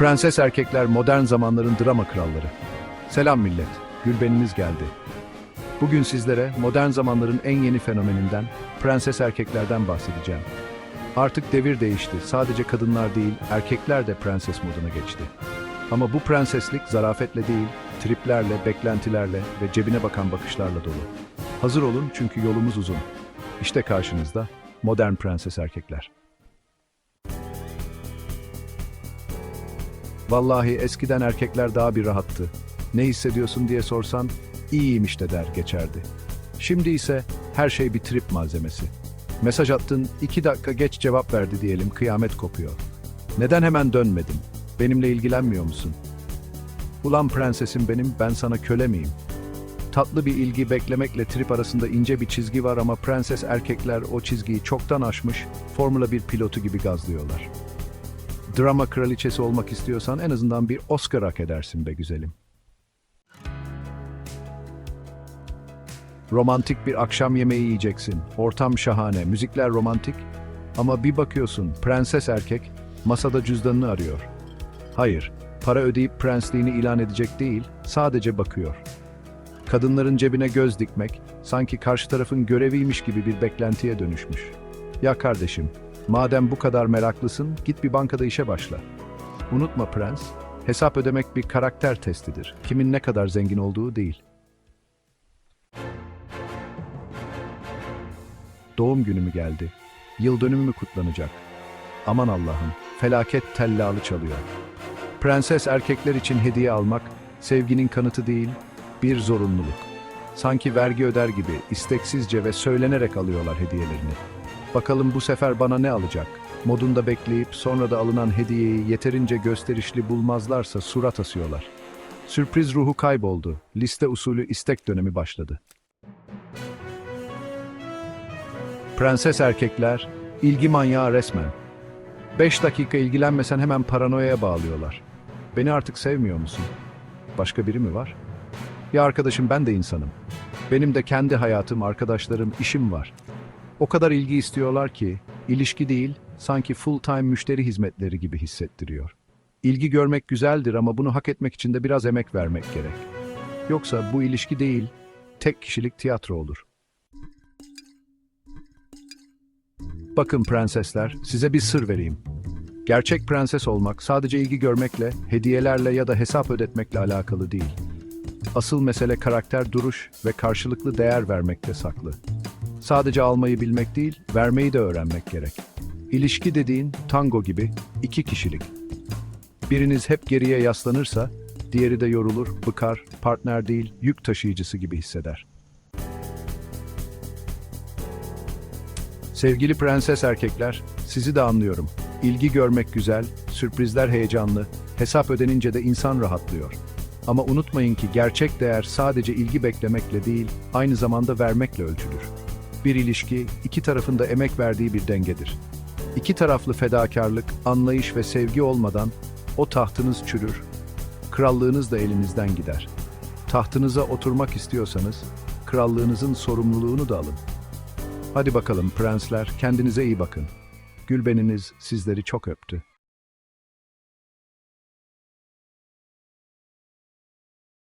Prenses erkekler modern zamanların drama kralları. Selam millet, Gülbeniniz geldi. Bugün sizlere modern zamanların en yeni fenomeninden, prenses erkeklerden bahsedeceğim. Artık devir değişti. Sadece kadınlar değil, erkekler de prenses moduna geçti. Ama bu prenseslik zarafetle değil, triplerle, beklentilerle ve cebine bakan bakışlarla dolu. Hazır olun çünkü yolumuz uzun. İşte karşınızda modern prenses erkekler. Vallahi eskiden erkekler daha bir rahattı. Ne hissediyorsun diye sorsan, iyiyim işte der geçerdi. Şimdi ise her şey bir trip malzemesi. Mesaj attın, iki dakika geç cevap verdi diyelim, kıyamet kopuyor. Neden hemen dönmedin? Benimle ilgilenmiyor musun? Ulan prensesim benim, ben sana köle miyim? Tatlı bir ilgi beklemekle trip arasında ince bir çizgi var ama prenses erkekler o çizgiyi çoktan aşmış, Formula 1 pilotu gibi gazlıyorlar. Drama kraliçesi olmak istiyorsan en azından bir Oscar hak edersin be güzelim. Romantik bir akşam yemeği yiyeceksin. Ortam şahane, müzikler romantik. Ama bir bakıyorsun prenses erkek masada cüzdanını arıyor. Hayır, para ödeyip prensliğini ilan edecek değil, sadece bakıyor. Kadınların cebine göz dikmek, sanki karşı tarafın göreviymiş gibi bir beklentiye dönüşmüş. Ya kardeşim, madem bu kadar meraklısın, git bir bankada işe başla. Unutma prens, hesap ödemek bir karakter testidir. Kimin ne kadar zengin olduğu değil. Doğum günümü geldi. Yıl dönümü mü kutlanacak? Aman Allah'ım, felaket tellalı çalıyor. Prenses erkekler için hediye almak, sevginin kanıtı değil, bir zorunluluk. Sanki vergi öder gibi isteksizce ve söylenerek alıyorlar hediyelerini. Bakalım bu sefer bana ne alacak? Modunda bekleyip sonra da alınan hediyeyi yeterince gösterişli bulmazlarsa surat asıyorlar. Sürpriz ruhu kayboldu. Liste usulü istek dönemi başladı. Prenses erkekler, ilgi manyağı resmen. Beş dakika ilgilenmesen hemen paranoyaya bağlıyorlar. Beni artık sevmiyor musun? Başka biri mi var? Ya arkadaşım ben de insanım. Benim de kendi hayatım, arkadaşlarım, işim var. O kadar ilgi istiyorlar ki, ilişki değil, sanki full time müşteri hizmetleri gibi hissettiriyor. İlgi görmek güzeldir ama bunu hak etmek için de biraz emek vermek gerek. Yoksa bu ilişki değil, tek kişilik tiyatro olur. Bakın prensesler, size bir sır vereyim. Gerçek prenses olmak sadece ilgi görmekle, hediyelerle ya da hesap ödetmekle alakalı değil. Asıl mesele karakter duruş ve karşılıklı değer vermekte saklı. Sadece almayı bilmek değil, vermeyi de öğrenmek gerek. İlişki dediğin tango gibi iki kişilik. Biriniz hep geriye yaslanırsa, diğeri de yorulur, bıkar, partner değil, yük taşıyıcısı gibi hisseder. Sevgili prenses erkekler, sizi de anlıyorum. İlgi görmek güzel, sürprizler heyecanlı, hesap ödenince de insan rahatlıyor. Ama unutmayın ki gerçek değer sadece ilgi beklemekle değil, aynı zamanda vermekle ölçülür. Bir ilişki, iki tarafın da emek verdiği bir dengedir. İki taraflı fedakarlık, anlayış ve sevgi olmadan o tahtınız çürür, krallığınız da elinizden gider. Tahtınıza oturmak istiyorsanız, krallığınızın sorumluluğunu da alın. Hadi bakalım prensler, kendinize iyi bakın. Gülbeniniz sizleri çok öptü.